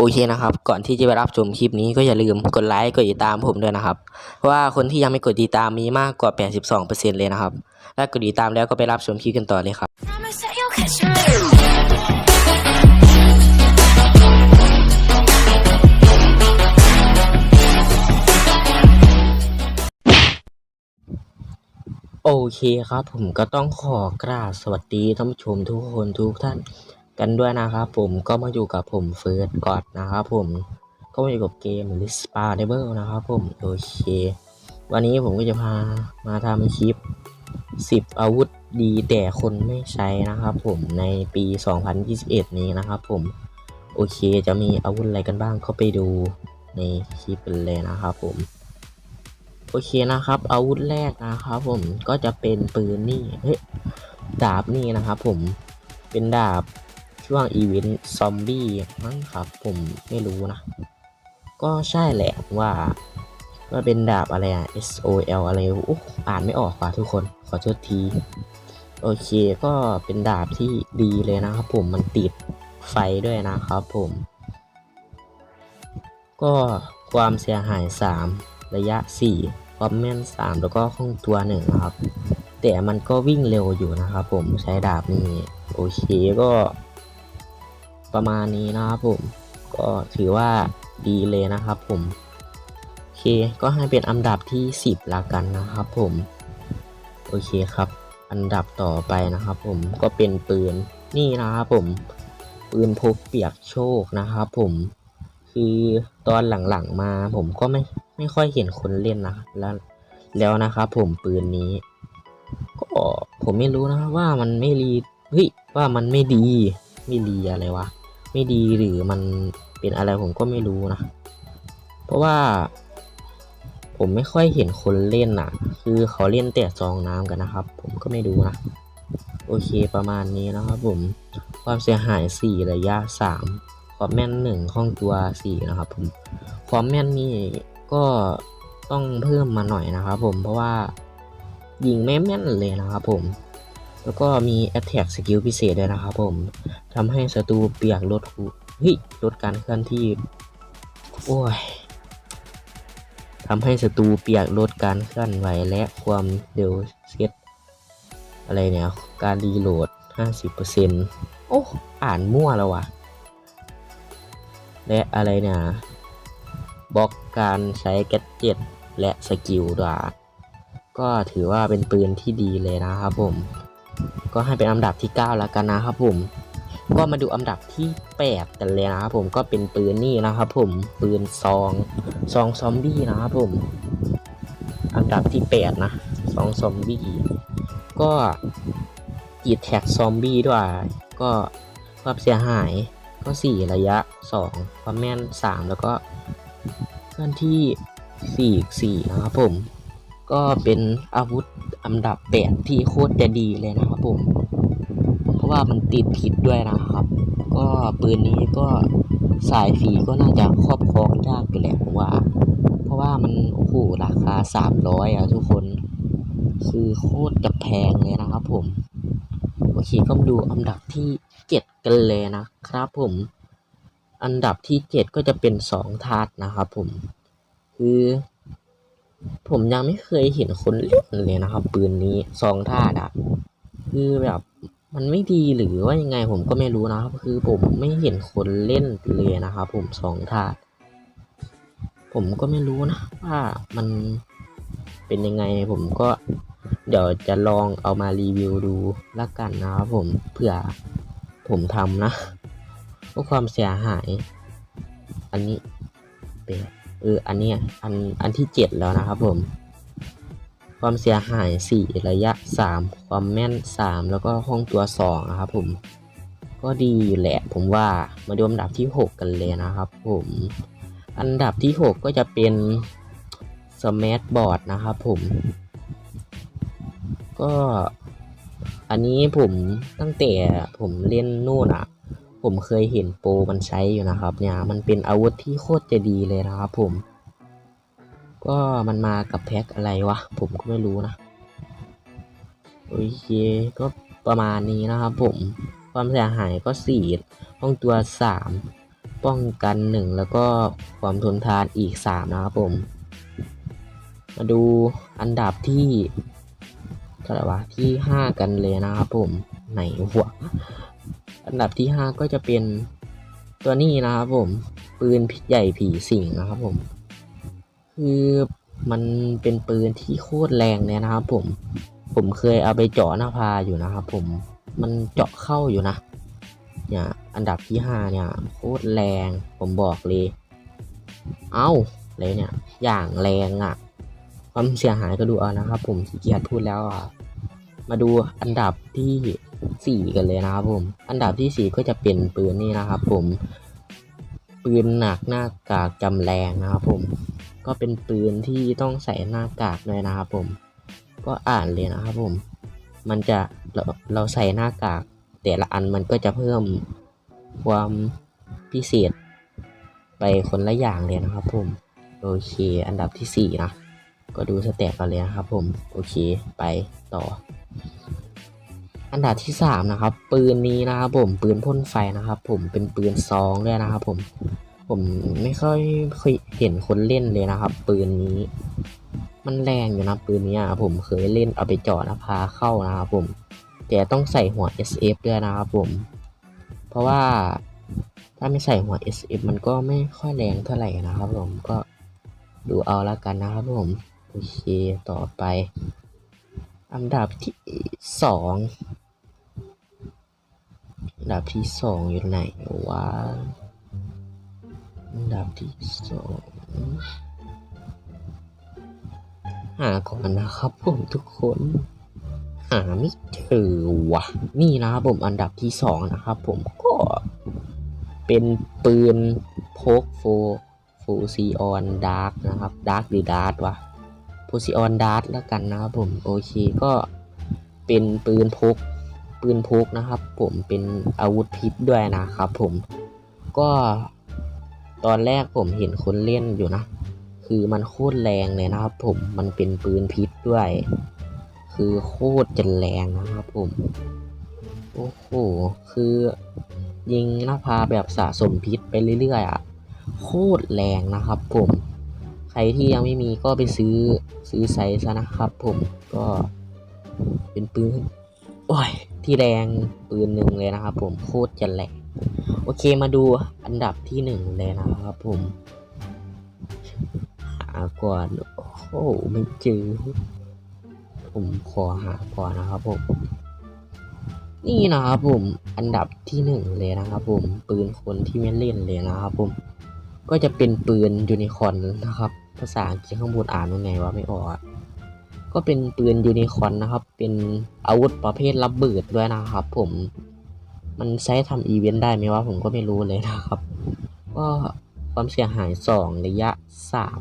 โอเคนะครับ ก่อนที่จะไปรับชมคลิปนี้ก็อย่าลืมกดไลค์กดติดตามผมด้วยนะครับ เพราะว่าคนที่ยังไม่กดติดตามมีมากกว่า 82%เลยนะครับ ถ้ากดติดตามแล้วก็ไปรับชมคลิปกันต่อเลยครับโอเคครับผมก็ต้องขอกราบสวัสดีท่านผู้ชมทุกคนทุกท่าน กันด้วยนะครับผมก็มาอยู่กับผมเฟิร์สกอดนะครับผมก็มาอยู่กับเกม l i s p a d e b l e นะครับผมโอเค วันนี้ผมก็จะพามาทำคลิป 10 อาวุธดีแต่คนไม่ใช้นะครับผมในปี 2021 นี้นะครับผมโอเคจะมีอาวุธอะไรกันบ้างก็ไปดูในคลิปกันเลยนะครับผมโอเคนะครับ อาวุธแรกนะครับผมก็จะเป็นปืนนี่เฮ้ยดาบนี่นะครับผมเป็นดาบ ช่วงอีเวนต์ซอมบี้มั้งครับ ผมไม่รู้นะ ก็ใช่แหละว่าว่าเป็นดาบอะไรอะ S O L อะไรโอ้อ่านไม่ออกว่ะทุกคนขอโทษที โอเคก็เป็นดาบที่ดีเลยนะครับผมมันติดไฟด้วยนะครับผม ก็ความเสียหาย 3 ระยะ 4 ความแม่น 3 แล้วก็คล่องตัว1นะครับ แต่มันก็วิ่งเร็วอยู่นะครับผมใช้ดาบนี้โอเคก็ ประมาณนี้นะครับผม ก็ถือว่าดีเลยนะครับผม โอเค ก็ให้เป็นอันดับที่ 10ละกันนะครับผม โอเคครับ อันดับต่อไปนะครับผมก็เป็นปืนนี่นะครับผม ปืนพกเปียกโชคนะครับผม คือตอนหลังๆมาผมก็ไม่ไม่ค่อยเห็นคนเล่นนะแล้วแล้วนะครับผมปืนนี้ ก็ผมไม่รู้นะว่ามันไม่รีเฮ้ยว่ามันไม่ดี ไม่ดีอะไรวะ ไม่ดีหรือมันเป็นอะไรผมก็ไม่รู้นะ เพราะว่า ผมไม่ค่อยเห็นคนเล่นน่ะ คือเขาเล่นแต่ซองน้ำกันนะครับ ผมก็ไม่รู้นะ โอเคประมาณนี้นะครับผม ความเสียหาย 4 ระยะ 3 ความแม่น 1 ห้องตัว 4 นะครับผม ความแม่นนี่ก็ต้องเพิ่มมาหน่อยนะครับผม เพราะว่ายิงไม่แม่นเลยนะครับผม แล้วก็มี attack skill พิเศษด้วยนะครับผมทำให้ศัตรูเปียกลดหูเฮ้ยลดการเคลื่อนที่ โอ้ยทำให้ศัตรูเปียกลดการเคลื่อนไหวและความเร็วเซตอะไรเนี่ย การรีโหลด 50%โอ้อ่านมั่วแล้ววะและอะไรเนี่ยบล็อกการใช้แกดเจ็ตและสกิลด้วยก็ถือว่าเป็นปืนที่ดีเลยนะครับผม ก็ให้เป็นอันดับที่ 9 แล้วกันนะครับผม ก็มาดูอันดับที่ 8 กันเลยนะครับผมก็เป็นปืนนี่นะครับผมปืนซองซองซอมบี้นะครับผม อันดับที่ 8 นะซองซอมบี้ก็จีดแท็กซอมบี้ด้วยก็ความเสียหายก็ 4 ระยะ 2 ความแม่น 3 แล้วก็เคลื่อนที่4อีก4นะครับผม ก็เป็นอาวุธอันดับ 8 ที่โคตรจะดีเลยนะ ครับผม เพราะว่ามันติดผิดด้วยนะครับ ก็ปืนนี้ก็สายฟรีก็น่าจะครอบครองยากอยู่แหละผมว่า เพราะว่ามันโอ้โหราคา300อะทุกคน คือโคตรจะแพงเลยนะครับผม โอเคก็มาดูอันดับที่7กันเลยนะครับผม อันดับที่7ก็จะเป็น2ธาตุนะครับผม คือผมยังไม่เคยเห็นคนเล่นเลยนะครับ ปืนนี้สองธาตุอะ คือแบบมันไม่ดีหรือว่ายังไงผมก็ไม่รู้นะครับ คือผมไม่เห็นคนเล่นเลยนะครับผมสองธาตุผมก็ไม่รู้นะว่ามันเป็นยังไงผมก็เดี๋ยวจะลองเอามารีวิวดูละกันนะครับผมเผื่อผมทำนะเพราะความเสียหาย อันนี้เป็นเอออันเนี้ยอันอันที่เจ็ดแล้วนะครับผม ความเสียหาย 4 ระยะ 3 ความแม่น 3 แล้วก็ห้องตัว2นะครับผม ก็ดีอยู่แหละผมว่ามาดูอันดับที่ 6 กันเลยนะครับผม อันดับที่ 6 ก็จะเป็นสมาร์ทบอร์ดนะครับผม ก็อันนี้ผมตั้งแต่ผมเล่นนู่นอะ ผมเคยเห็นโปรมันใช้อยู่นะครับเนี่ยมันเป็นอาวุธที่โคตรจะดีเลยนะครับผม ก็มันมากับแพ็คอะไรวะ ผมก็ไม่รู้นะ โอเค ก็ประมาณนี้นะครับผม ความเสียหายก็สี่ห้องตัวสามป้องกันหนึ่งแล้วก็ความทนทานอีกสามนะครับผม มาดูอันดับที่เท่าไหร่วะที่ห้ากันเลยนะครับผมไหนหวอันดับที่ห้าก็จะเป็นตัวนี้นะครับผมปืนใหญ่ผีสิงนะครับผม คือมันเป็นปืนที่โคตรแรงเลยนะครับ ผม ผมเคยเอาไปเจาะหน้าผาอยู่นะครับ ผม มันเจาะเข้าอยู่นะ เนี่ย อันดับที่ห้าเนี่ย โคตรแรง ผมบอกเลย เอ้าเลยเนี่ย อย่างแรงอะ่ะ ความเสียหายก็ดูเอานะครับ ผมขี้เกียจพูดแล้วอะ มาดูอันดับที่สี่กันเลยนะครับผม อันดับที่สี่ก็จะเป็นปืนนี่นะครับ ผม ปืนหนักหน้ากากจำแรงนะครับผม ก็เป็นปืนที่ต้องใส่หน้ากากด้วยนะครับผม ก็อ่านเลยนะครับผม มันจะเราเราใส่หน้ากาก แต่ละอันมันก็จะเพิ่มความพิเศษ ไปคนละอย่างเลยนะครับผม โอเค อันดับที่สี่นะ ก็ดูสเต็ปกันเลยนะครับผม โอเค ไปต่อ อันดับที่สามนะครับ ปืนนี้นะครับผม ปืนพ่นไฟนะครับผม เป็นปืนซองด้วยนะครับผม ผมไม่ค่อยเคยเห็นคนเล่นเลยนะครับ ปืนนี้ มันแรงอยู่นะปืนนี้อะผมเคยเล่นเอาไปเจาะนะพาเข้านะครับผมแต่ต้องใส่หัว SF ด้วยนะครับผม เพราะว่าถ้าไม่ใส่หัว SF มันก็ไม่ค่อยแรงเท่าไหร่นะครับผมก็ดูเอาละกันนะครับผมโอเคต่อไป อันดับที่สองอันดับที่สองอยู่ไหนวะ อันดับที่สองหาก่อนนะครับผมทุกคน หาไม่เจอวะนี่นะครับผมอันดับที่สองนะครับผมก็เป็นปืนพกโฟโฟซีออนดาร์กนะครับดาร์กหรือดาร์กวะโพซิออนดาร์กแล้วกันนะครับผมโอเคก็เป็นปืนพกปืนพกนะครับ ผมเป็นอาวุธพิษด้วยนะครับผมก็ ตอนแรกผมเห็นคนเล่นอยู่นะ คือมันโคตรแรงเลยนะครับ ผมมันเป็นปืนพิษด้วย คือโคตรจะแรงนะครับผม โอ้โห คือยิงหน้าพาแบบสะสมพิษไปเรื่อยๆอะ โคตรแรงนะครับผม ใครที่ยังไม่มีก็ไปซื้อซื้อไซส์ซะนะครับผมก็เป็นปืน โอ้ย ที่แรงปืนหนึ่งเลยนะครับผม โคตรจะแรง โอเคมาดูอันดับที่หนึ่งเลยนะครับผมหาก่อนโอ้โหไม่เจอ ผมขอหาก่อนนะครับผม นี่นะครับผมอันดับที่หนึ่งเลยนะครับผมปืนคนที่ไม่เล่นเลยนะครับผม ก็จะเป็นปืนยูนิคอนนะครับ ภาษาอังกฤษข้างบนอ่านยังไงวะไม่ออกก็เป็นปืนยูนิคอนนะครับ เป็นอาวุธประเภทระเบิดด้วยนะครับ ผม มันใช้ทำอีเวนต์ได้ไหมวะผมก็ไม่รู้เลยนะครับ ก็ความเสียหายสองระยะสาม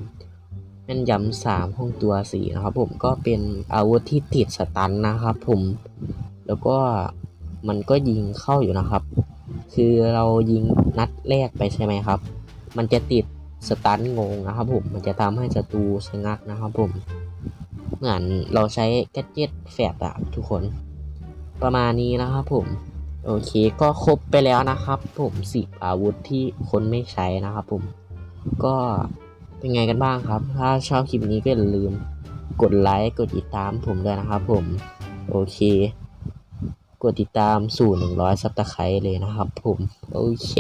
แม่นยำสามห้องตัวสี่นะครับ ผมก็เป็นอาวุธที่ติดสตันนะครับ ผมแล้วก็มันก็ยิงเข้าอยู่นะครับ คือเรายิงนัดแรกไปใช่ไหมครับ มันจะติดสตันงงนะครับ ผมมันจะทำให้ศัตรูชะงักนะครับ ผมเหมือนเราใช้แกดเจ็ตแฟดอะทุกคน ประมาณนี้นะครับผม โอเคก็ครบไปแล้วนะครับ ผมสิบอาวุธที่คนไม่ใช้นะครับ ผมก็เป็นไงกันบ้างครับ ถ้าชอบคลิปนี้ก็อย่าลืมกดไลค์กดติดตามผมด้วยนะครับ ผมโอเค กดติดตามสู่หนึ่งร้อยซับตะไคร้เลยนะครับ ผมโอเค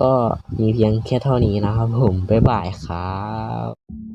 ก็มีเพียงแค่เท่านี้นะครับ ผมบ๊ายบายครับ